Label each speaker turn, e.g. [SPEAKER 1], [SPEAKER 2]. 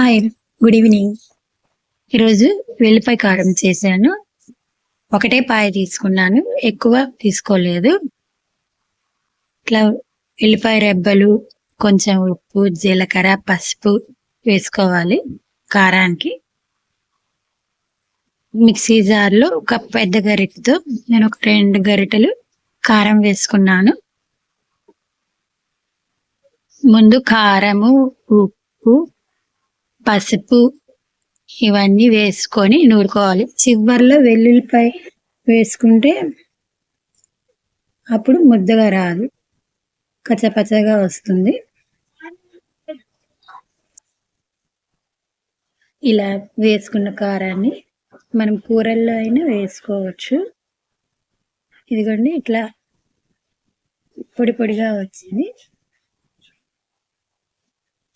[SPEAKER 1] Hi good evening ఈరోజు వెల్లిపాయ కారం చేశాను. ఒకటే పాయ తీసుకున్నాను. ఎక్కువ తీసుకోలేదు. ఇట్లా వెల్లిపాయ రెబ్బలు కొంచెం ఉప్పు జీలకర్ర పసుపు వేసుకోవాలి కారానికి. మిక్సీ జార్లో ఒక పెద్ద గరిటెతో నేను ఒక రెండు గరిటెలు కారం వేసుకున్నాను. ముందు కారము ఉప్పు పసుపు ఇవన్నీ వేసుకొని నూరుకోవాలి. చివర్లో వెల్లుల్లిపాయ వేసుకుంటే అప్పుడు ముద్దగా రాదు. కచ్చపచ్చగా వస్తుంది. ఇలా వేసుకున్న కారాన్ని మనం కూరల్లో అయినా వేసుకోవచ్చు. ఇదిగోండి ఇట్లా పొడి పొడిగా వచ్చింది.